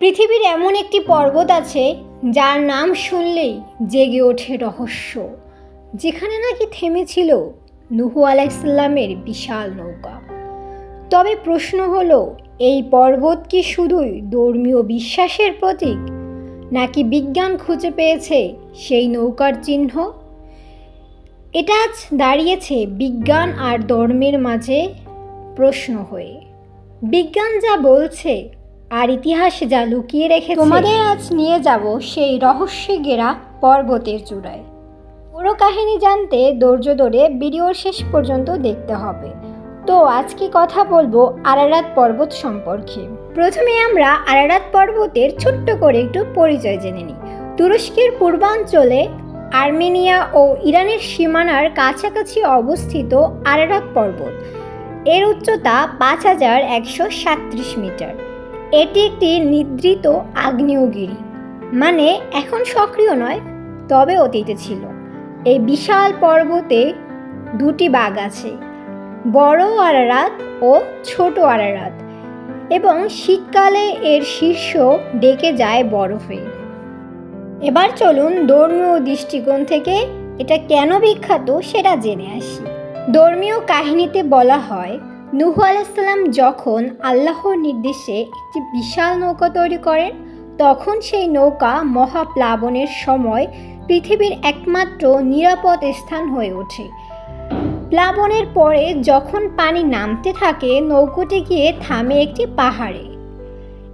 পৃথিবীর এমন একটি পর্বত আছে, যার নাম শুনলেই জেগে ওঠে রহস্য, যেখানে নাকি থেমেছিল নুহু আলাইসাল্লামের বিশাল নৌকা। তবে প্রশ্ন হলো, এই পর্বত কি শুধুই ধর্মীয় বিশ্বাসের প্রতীক, নাকি বিজ্ঞান খুঁজে পেয়েছে সেই নৌকার চিহ্ন? এটা আজ দাঁড়িয়েছে বিজ্ঞান আর ধর্মের মাঝে প্রশ্ন হয়ে। বিজ্ঞান যা বলছে আর ইতিহাস যা লুকিয়ে রেখে তোমাদের আজ নিয়ে যাব সেই রহস্যে ঘেরা পর্বতের চূড়ায়। পুরো কাহিনী জানতে ধৈর্য ধরে ভিডিওর শেষ পর্যন্ত দেখতে হবে। তো আজকে কথা বলব আরারাত পর্বত সম্পর্কে? প্রথমে আমরা আরারাত পর্বতের ছোট্ট করে একটু পরিচয় জেনে নিই। তুরস্কের পূর্বাঞ্চলে আর্মেনিয়া ও ইরানের সীমানার কাছাকাছি অবস্থিত আরারাত পর্বত। এর উচ্চতা পাঁচ হাজার একশো সাতত্রিশ মিটার। এটি একটি নিদ্রিত আগ্নেয়গিরি। মানে এখন সক্রিয় নয়, তবে অতীতে ছিল। এই বিশাল পর্বতে দুটি বাঘ আছে, বড় আরারাত ও ছোট আরারাত, এবং শীতকালে এর শীর্ষ ডেকে যায় বরফে। এবার চলুন ধর্মীয় দৃষ্টিকোণ থেকে এটা কেন বিখ্যাত সেটা জেনে আসি। ধর্মীয় কাহিনীতে বলা হয় নুহু আলাইসাল্লাম যখন আল্লাহর নির্দেশে একটি বিশাল নৌকা তৈরি করেন, তখন সেই নৌকা মহাপ্লাবনের সময় পৃথিবীর একমাত্র নিরাপদ স্থান হয়ে ওঠে। প্লাবনের পরে যখন পানি নামতে থাকে, নৌকোটি গিয়ে থামে একটি পাহাড়ে।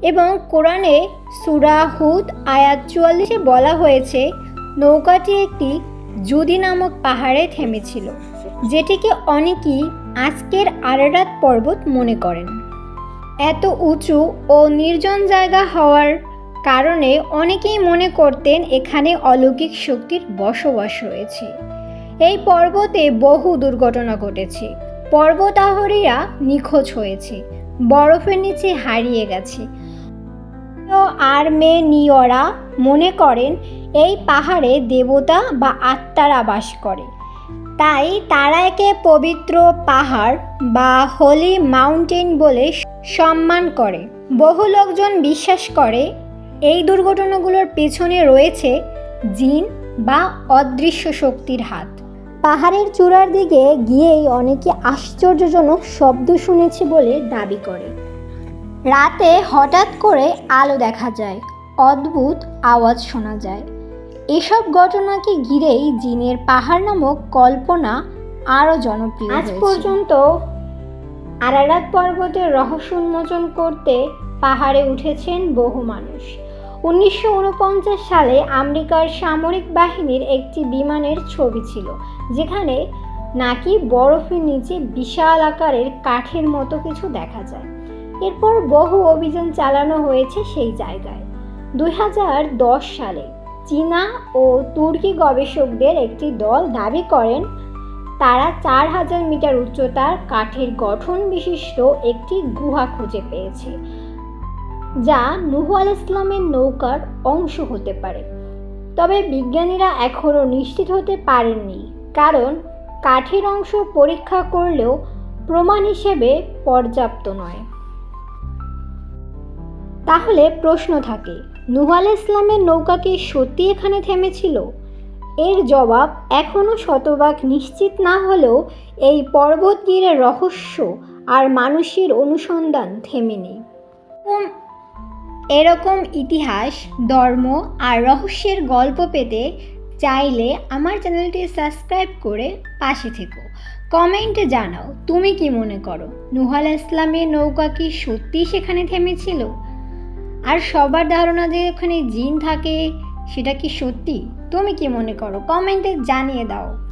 এবং কোরআনে সুরা হুদ আয়াত চুয়াল্লিশে বলা হয়েছে, নৌকাটি একটি জুদি নামক পাহাড়ে থেমেছিল, যেটিকে অনেকেই আজকের আরারাত পর্বত মনে করেন। এত উঁচু ও নির্জন জায়গা হওয়ার কারণে অনেকেই মনে করতেন এখানে অলৌকিক শক্তির বসবাস রয়েছে। এই পর্বতে বহু দুর্ঘটনা ঘটেছে। পর্বতাহরীরা নিখোঁজ হয়েছে। বরফের নিচে হারিয়ে গেছে। আর আর্মেনীয়রা মনে করেন এই পাহাড়ে দেবতা বা আত্মারা বাস করে। তাই তারা একে পবিত্র পাহাড় বা হোলি মাউন্টেন বলে সম্মান করে। বহু লোকজন বিশ্বাস করে এই দুর্ঘটনাগুলোর পেছনে রয়েছে জিন বা অদৃশ্য শক্তির হাত। পাহাড়ের চূড়ার দিকে গিয়েই অনেকে আশ্চর্যজনক শব্দ শুনেছে বলে দাবি করে। রাতে হঠাৎ করে আলো দেখা যায়, অদ্ভুত আওয়াজ শোনা যায়। এসব ঘটনাকে ঘিরেই জিনের পাহাড় নামক কল্পনা আরও জনপ্রিয় আজ পর্যন্ত আরারাত পর্বতের রহস্য উন্মোচন করতে পাহাড়ে উঠেছেন বহু মানুষ। উনিশশো উনপঞ্চাশ সালে আমেরিকার সামরিক বাহিনীর একটি বিমানের ছবি ছিল যেখানে নাকি বরফের নিচে বিশাল আকারের কাঠের মতো কিছু দেখা যায়। এরপর বহু অভিযান চালানো হয়েছে সেই জায়গায়। দুই হাজার দশ সালে চীনা ও তুর্কি গবেষকদের একটি দল দাবি করেন, তারা চার হাজার মিটার উচ্চতার কাঠের গঠন বিশিষ্ট একটি গুহা খুঁজে পেয়েছে, যা নুহু আল ইসলামের নৌকার অংশ হতে পারে। তবে বিজ্ঞানীরা এখনও নিশ্চিত হতে পারেননি, কারণ কাঠের অংশ পরীক্ষা করলেও প্রমাণ হিসেবে পর্যাপ্ত নয়। তাহলে প্রশ্ন থাকে নুহ ইসলামের নৌকা কি সত্যি এখানে থেমেছিল? এর জবাব এখনও শতভাগ নিশ্চিত না হলেও এই পর্বতগিরের রহস্য আর মানুষের অনুসন্ধান থেমে নেই এরকম ইতিহাস, ধর্ম আর রহস্যের গল্প পেতে চাইলে আমার চ্যানেলটি সাবস্ক্রাইব করে পাশে থেকো। কমেন্টে জানাও, তুমি কি মনে করো, নুহাল ইসলামের নৌকা কি সত্যি সেখানে থেমেছিল? আর সবার ধারণা যে ওখানে জিন থাকে, সেটা কি সত্যি? তুমি কি মনে করো? কমেন্টে জানিয়ে দাও।